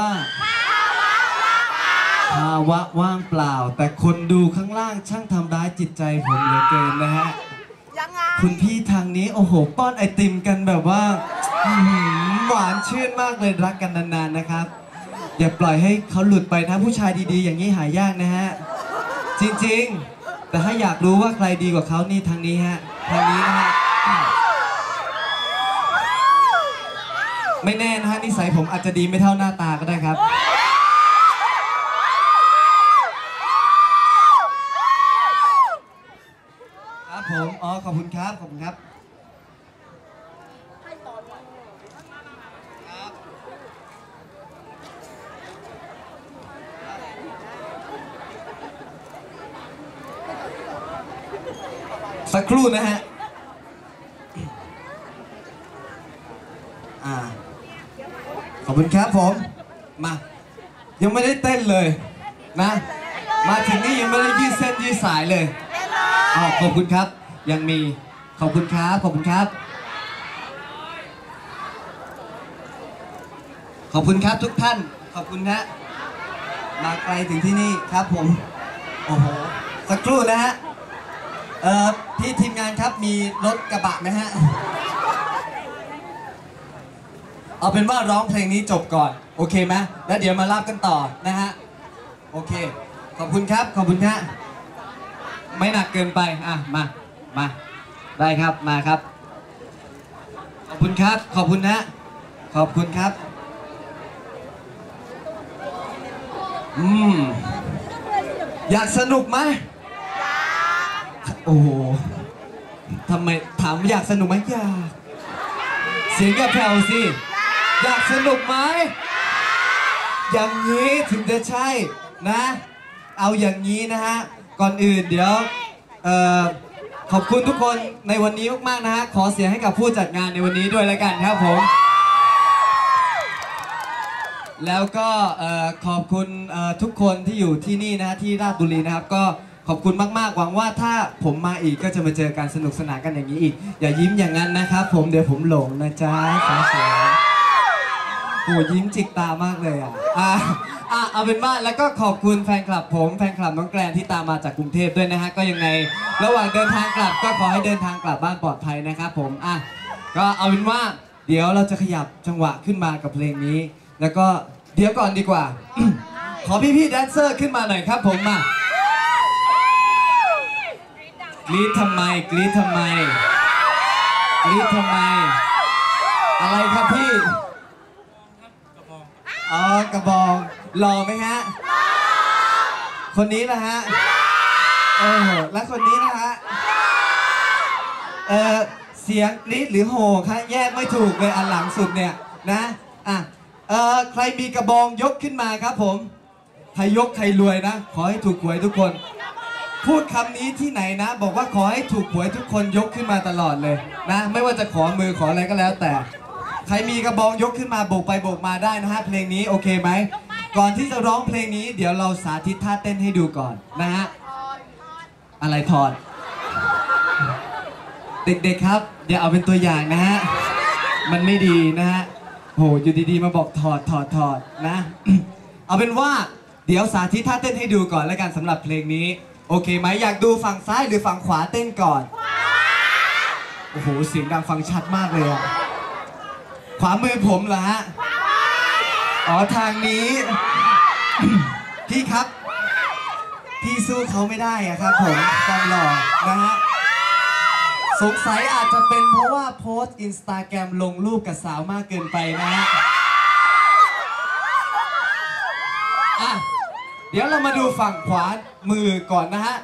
ว่าภาวะว่างเปล่า แต่คนดูข้างล่างช่างทำร้ายจิตใจผมเหลือเกินนะฮะยังไงคุณพี่ทางนี้โอ้โห ป้อนไอติมกันแบบว่าอื้อหือหวานชื่นมากเลยรักกันนานๆนะครับ อย่าปล่อยให้เขาหลุดไปนะผู้ชายดีๆ อย่างนี้หายากนะฮะ จริงๆ แต่ถ้าอยากรู้ว่าใครดีกว่าเขานี่ทางนี้ฮะทางนี้นะฮะ ไม่แน่นะฮะนิสัยผมอาจจะดีไม่เท่าหน้าตาก็ได้ครับ ครับผม อ๋อ ขอบคุณครับ ขอบคุณครับ สักครู่นะฮะ อ่า ขอบคุณครับผม มา ยังไม่ได้เต้นเลยนะ มาถึงนี่ยังไม่ได้ยืดเส้นยืดสายเลยอ๋อขอบคุณครับ ยังมี ขอบคุณครับ ขอบคุณครับ ขอบคุณครับทุกท่าน ขอบคุณฮะ มาไกลถึงที่นี่ครับผม โอ้โห สักครู่นะฮะ เอ่อ พี่ทีมงานครับมีรถกระบะไหมฮะ เอาเป็นว่าร้องเพลงนี้จบก่อน โอเคไหมแล้วเดี๋ยวมาลาบกันต่อนะฮะ โอเค ขอบคุณครับ ขอบคุณฮะไม่หนักเกินไป อะ มา มา ได้ครับ มาครับ ขอบคุณครับ ขอบคุณนะ ขอบคุณครับ อืม อยากสนุกไหมโอ้โหทำไม ถามว่าอยากสนุกไหมอยาก เสียงอย่าแผ่วสิ อยากสนุกไหม อย่างนี้ถึงจะใช่นะ เอาอย่างนี้นะฮะ ก่อนอื่นเดี๋ยวเอ่อขอบคุณทุกคนในวันนี้มากๆนะฮะ ขอเสียงให้กับผู้จัดงานในวันนี้ด้วยแล้วกันครับผม แล้วก็เอ่อขอบคุณเอ่อทุกคนที่อยู่ที่นี่นะฮะที่ราชบุรีนะครับ ก็ขอบคุณมากๆ หวังว่าถ้าผมมาอีกก็จะมาเจอการสนุกสนานกันอย่างนี้อีก อย่ายิ้มอย่างนั้นนะครับผมเดี๋ยวผมหลงนะจ๊ะสาวๆ โอ้ยิ้มจิกตามากเลยอะอะอะเอาเป็นว่าแล้วก็ขอบคุณแฟนคลับผมแฟนคลับน้องแกรนที่ตามมาจากกรุงเทพด้วยนะฮะก็ยังไง ระหว่างเดินทางกลับก็ขอให้เดินทางกลับบ้านปลอดภัยนะครับผมอะก็เอาเป็นว่าเดี๋ยวเราจะขยับจังหวะขึ้นมากับเพลงนี้ แล้วก็เดี๋ยวก่อนดีกว่า ขอพี่ๆแดนเซอร์ขึ้นมาหน่อยครับผมมากรี๊ดทำไมกรี๊ดทำไมกรี๊ดทำไม อะไรครับพี่ อ๋อกระบองหล่อไหมฮะคนนี้นะฮะเออแล้วคนนี้นะฮะเออเสียงกรี๊ดหรือโห่คะแยกไม่ถูกเลยอันหลังสุดเนี่ยนะอะเออใครมีกระบองยกขึ้นมาครับผมใครยกใครรวยนะ ขอให้ถูกหวยทุกคน พูดคำนี้ที่ไหนนะ บอกว่าขอให้ถูกหวยทุกคนยกขึ้นมาตลอดเลยนะ ไม่ว่าจะขอมือขออะไรก็แล้วแต่ ใครมีกระบองยกขึ้นมาโบกไปโบกมาได้นะฮะเพลงนี้โอเคไหม ก่อนที่จะร้องเพลงนี้เดี๋ยวเราสาธิตท่าเต้นให้ดูก่อนนะฮะ อะไรถอด เด็กๆครับ อย่าเอาเป็นตัวอย่างนะฮะ มันไม่ดีนะฮะโหอยู่ดีๆมาบอกถอดถอดถอดนะ เอาเป็นว่าเดี๋ยวสาธิตท่าเต้นให้ดูก่อนแล้วกันสำหรับเพลงนี้ โอเคไหมอยากดูฝั่งซ้ายหรือฝั่งขวาเต้นก่อน โอ้โหเสียงดังฟังชัดมากเลยอะ ขวามือผมเหรอฮะอ๋อทางนี้ พี่ครับ พี่สู้เขาไม่ได้อะครับผมความหล่อนะฮะสงสัยอาจจะเป็นเพราะว่าโพสต์อินสตาแกรมลงรูปกับสาวมากเกินไปนะฮะอะเดี๋ยวเรามาดูฝั่งขวามือก่อนนะฮะ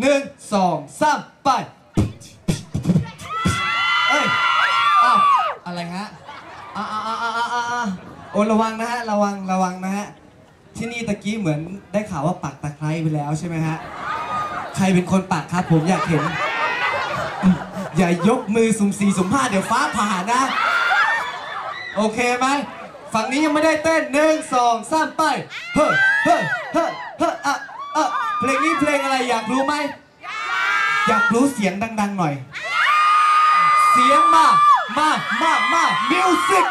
หนึ่งสองสามไปเอ้ยอ้าวอะไรฮะอ่าอ่าอ่าอ่าอ่า โอ้ระวังนะฮะระวังระวังนะฮะที่นี่ตะกี้เหมือนได้ข่าวว่าปักตะไคร้ไปแล้วใช่ไหมฮะใครเป็นคนปักครับผมอยากเห็น อย่ายกมือสุ่มสี่สุ่มห้าเดี๋ยวฟ้าผ่านะ โอเคไหมฝั่งนี้ยังไม่ได้เต้นหนึ่งสองสามไปเฮ้อเฮ้อเฮ้อเฮ้ออะอะเพลงนี้เพลงอะไรอยากรู้ไหมอยากรู้เสียงดัง ๆ หน่อย เสียงมา มา มา มามิวสิก